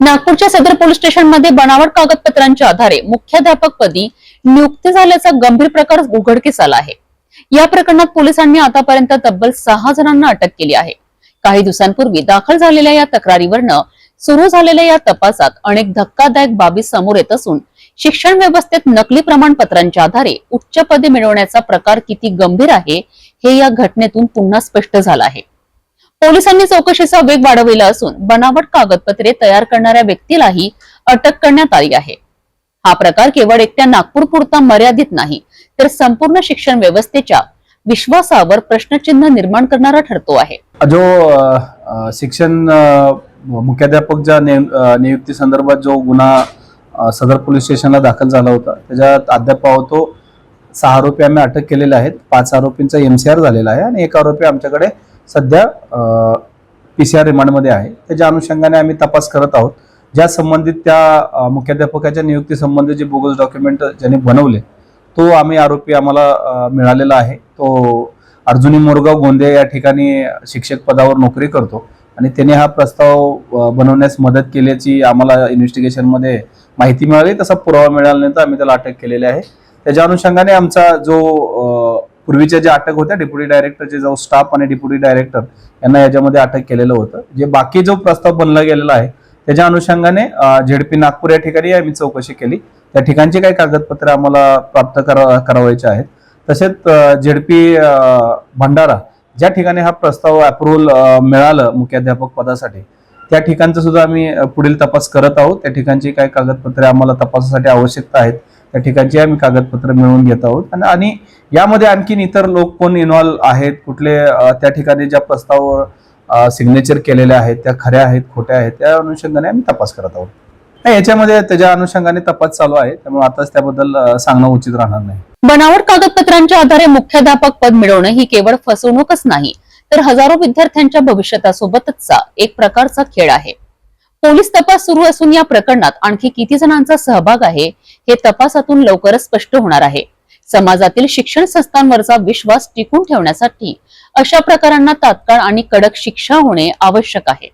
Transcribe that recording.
नागपूरच्या सदर पोलीस स्टेशनमध्ये बनावट कागदपत्रांच्या आधारे मुख्याध्यापक पदी नियुक्ती झाल्याचा गंभीर प्रकार उघडकीस आला आहे. या प्रकरणात पोलिसांनी आतापर्यंत तब्बल सहा जणांना अटक केली आहे. काही दिवसांपूर्वी दाखल झालेल्या या तक्रारीवरनं सुरू झालेल्या या तपासात अनेक धक्कादायक बाबी समोर येत असून शिक्षण व्यवस्थेत नकली प्रमाणपत्रांच्या आधारे उच्च पदे मिळवण्याचा प्रकार किती गंभीर आहे हे या घटनेतून पुन्हा स्पष्ट झालं आहे. पोलिसांनी चौकशीचा वेग वाढविला असून बनावट कागदपत्रे तयार करणाऱ्या व्यक्तीलाही अटक करण्यात आली आहे. हा प्रकार केवळ एकट्या नागपूर पुरता मर्यादित नाही तर संपूर्ण शिक्षण व्यवस्थेच्या विश्वासावर प्रश्नचिन्ह निर्माण करणारा ठरतो आहे. जो शिक्षण मुख्याध्यापकच्या नियुक्ती संदर्भात जो गुन्हा सदर पोलीस स्टेशनला दाखल झाला होता त्याच्यात अद्याप पाहतो सहा आरोपी आम्ही अटक केलेले आहेत. पाच आरोपींचा एमसीआर झालेला आहे आणि एक आरोपी आमच्याकडे सध्या पी सी आर रिमांडमध्ये आहे. त्याच्या अनुषंगाने आम्ही तपास करत आहोत. ज्या संबंधित त्या मुख्याध्यापकाच्या नियुक्ती संबंधित जे बोगस डॉक्युमेंट ज्यांनी बनवले तो आम्ही आरोपी आम्हाला मिळालेला आहे. तो अर्जुनी मोरगाव गोंदे या ठिकाणी शिक्षक पदावर नोकरी करतो आणि त्याने हा प्रस्ताव बनवण्यास मदत केल्याची आम्हाला इन्व्हेस्टिगेशनमध्ये माहिती मिळाली. तसा पुरावा मिळाल्यानंतर आम्ही त्याला अटक केलेली आहे. त्याच्या अनुषंगाने आमचा जो पूर्वीच्या ज्या अटक होत्या डेप्युटी डायरेक्टरचे जो स्टाफ आणि डेप्युटी डायरेक्टर यांना याच्यामध्ये अटक केलेलं होतं. जे बाकी जो प्रस्ताव बनला गेलेला आहे त्याच्या अनुषंगाने झेडपी नागपूर या ठिकाणी आम्ही चौकशी केली. त्या ठिकाणची काही कागदपत्रे आम्हाला प्राप्त करा करावायचे आहेत. तसेच झेडपी भंडारा ज्या ठिकाणी हा प्रस्ताव अप्रुव्हल मिळालं मुख्याध्यापक पदासाठी त्या ठिकाणचं सुद्धा आम्ही पुढील तपास करत आहोत. त्या ठिकाणची काही कागदपत्रे आम्हाला तपासासाठी आवश्यकता आहेत. त्या ठिकाणची आम्ही कागदपत्र मिळवून घेत आहोत. आणि- यामध्ये आणखीन इतर लोक कोण इन्व्हॉल्व आहेत? कुठले त्या ठिकाणी ज्या प्रस्तावावर सिग्नेचर केलेल्या आहेत त्या खऱ्या आहेत खोट्या आहेत त्या अनुषंगाने आम्ही तपास करत आहोत. नाही, याच्यामध्ये त्याच्या अनुषंगाने तपास चालू आहे. त्यामुळे आताच त्याबद्दल सांगणं उचित राहणार नाही. बनावट कागदपत्रांच्या आधारे मुख्याध्यापक पद मिळवणं ही केवळ फसवणूकच नाही तर हजारो विद्यार्थ्यांच्या भविष्यासोबतचा एक प्रकारचा खेळ आहे. पोलीस तपास सुरू असून या प्रकरणात आणखी किती जणांचा सहभाग आहे हे तपासातून लवकरच स्पष्ट होणार आहे. समाजातील शिक्षण संस्थांवरचा विश्वास टिकून ठेवण्यासाठी अशा प्रकारांना तात्काळ आणि कडक शिक्षा होणे आवश्यक आहे.